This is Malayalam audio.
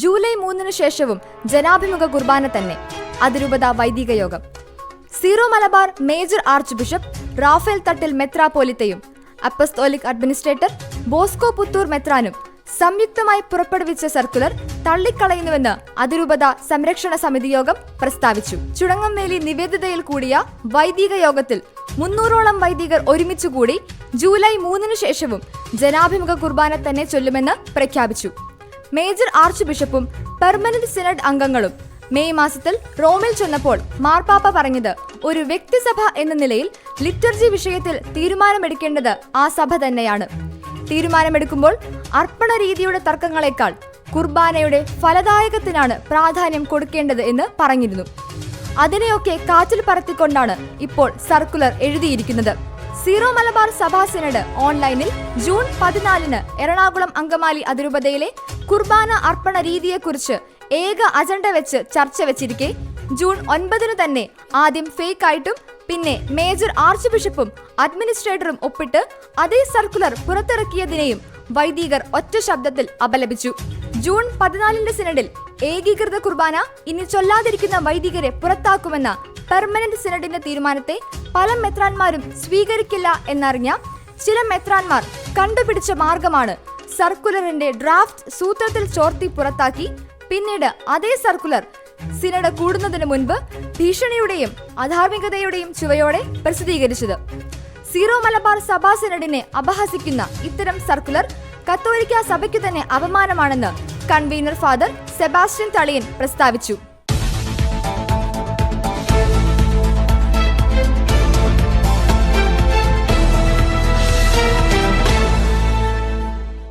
ജൂലൈ മൂന്നിന് ശേഷവും ജനാഭിമുഖ കുർബാന തന്നെ. അതിരൂപത വൈദിക യോഗം. Syro Malabar major archbishop Raphael Thattil മെത്രാപോലിത്തയും apostolic administrator Bosco Puthur മെത്രാനും സംയുക്തമായി പുറപ്പെടുവിച്ച സർക്കുലർ തള്ളിക്കളയുന്നുവെന്ന് അതിരൂപത സംരക്ഷണ സമിതി യോഗം പ്രസ്താവിച്ചു. ചുടങ്ങംവേലി നിവേദിതയിൽ കൂടിയ വൈദിക യോഗത്തിൽ മുന്നൂറോളം വൈദികർ ഒരുമിച്ചുകൂടി ജൂലൈ മൂന്നിനു ശേഷവും ജനാഭിമുഖ കുർബാന തന്നെ ചൊല്ലുമെന്ന് പ്രഖ്യാപിച്ചു. മേജർ ആർച്ച് ബിഷപ്പും പെർമനന്റ് സിനഡ് അംഗങ്ങളും. മെയ് മാസത്തിൽ റോമിൽ ചെന്നപ്പോൾ മാർപ്പാപ്പ പറഞ്ഞത് ഒരു വ്യക്തിസഭ എന്ന നിലയിൽ ലിറ്റർജി വിഷയത്തിൽ തീരുമാനമെടുക്കേണ്ടത് ആ സഭ തന്നെയാണ്. തീരുമാനമെടുക്കുമ്പോൾ അർപ്പണ രീതിയുടെ തർക്കങ്ങളെക്കാൾ കുർബാനയുടെ ഫലദായകത്തിനാണ് പ്രാധാന്യം കൊടുക്കേണ്ടത് എന്ന് പറഞ്ഞിരുന്നു. അതിനെയൊക്കെ കാറ്റിൽ പറത്തിക്കൊണ്ടാണ് ഇപ്പോൾ സർക്കുലർ എഴുതിയിരിക്കുന്നത്. സീറോ മലബാർ സഭാ സിനഡ് ഓൺലൈനിൽ ജൂൺ പതിനാലിന് എറണാകുളം അങ്കമാലി അതിരൂപതയിലെ കുർബാന അർപ്പണ രീതിയെക്കുറിച്ച് ഏക അജണ്ട വെച്ച് ചർച്ച വെച്ചിരിക്കെ ജൂൺ ഒൻപതിന് തന്നെ ആദ്യം ഫേക്ക് ആയിട്ടും പിന്നെ മേജർ ആർച്ച് ബിഷപ്പും അഡ്മിനിസ്ട്രേറ്ററും ഒപ്പിട്ട് അതേ സർക്കുലർ പുറത്തിറക്കിയതിനെയും വൈദികർ ഒറ്റ ശബ്ദത്തിൽ അപലപിച്ചു. ജൂൺ പതിനാലിന്റെ സിനഡിൽ ഏകീകൃത കുർബാന ഇനി ചൊല്ലാതിരിക്കുന്ന വൈദികരെ പുറത്താക്കുമെന്ന പെർമനന്റ് സിനഡിന്റെ തീരുമാനത്തെ പല മെത്രാന്മാരും സ്വീകരിക്കില്ല എന്നറിഞ്ഞ ചില മെത്രാന്മാർ കണ്ടുപിടിച്ച മാർഗമാണ് സർക്കുലറിന്റെ ഡ്രാഫ്റ്റ് സൂത്രത്തിൽ ചോർത്തി പുറത്താക്കി. പിന്നീട് അതേ സർക്കുലർ സിനഡ് കൂടുന്നതിന് മുൻപ് ഭീഷണിയുടെയും അധാർമികതയുടെയും ചുവയോടെ പ്രസിദ്ധീകരിച്ചത്. സീറോ മലബാർ സഭാ സിനഡിനെ അപഹസിക്കുന്ന ഇത്തരം സർക്കുലർ കത്തോലിക്ക സഭയ്ക്കു തന്നെ അപമാനമാണെന്ന് കൺവീനർ ഫാദർ സെബാസ്റ്റ്യൻ തളിയൻ പ്രസ്താവിച്ചു.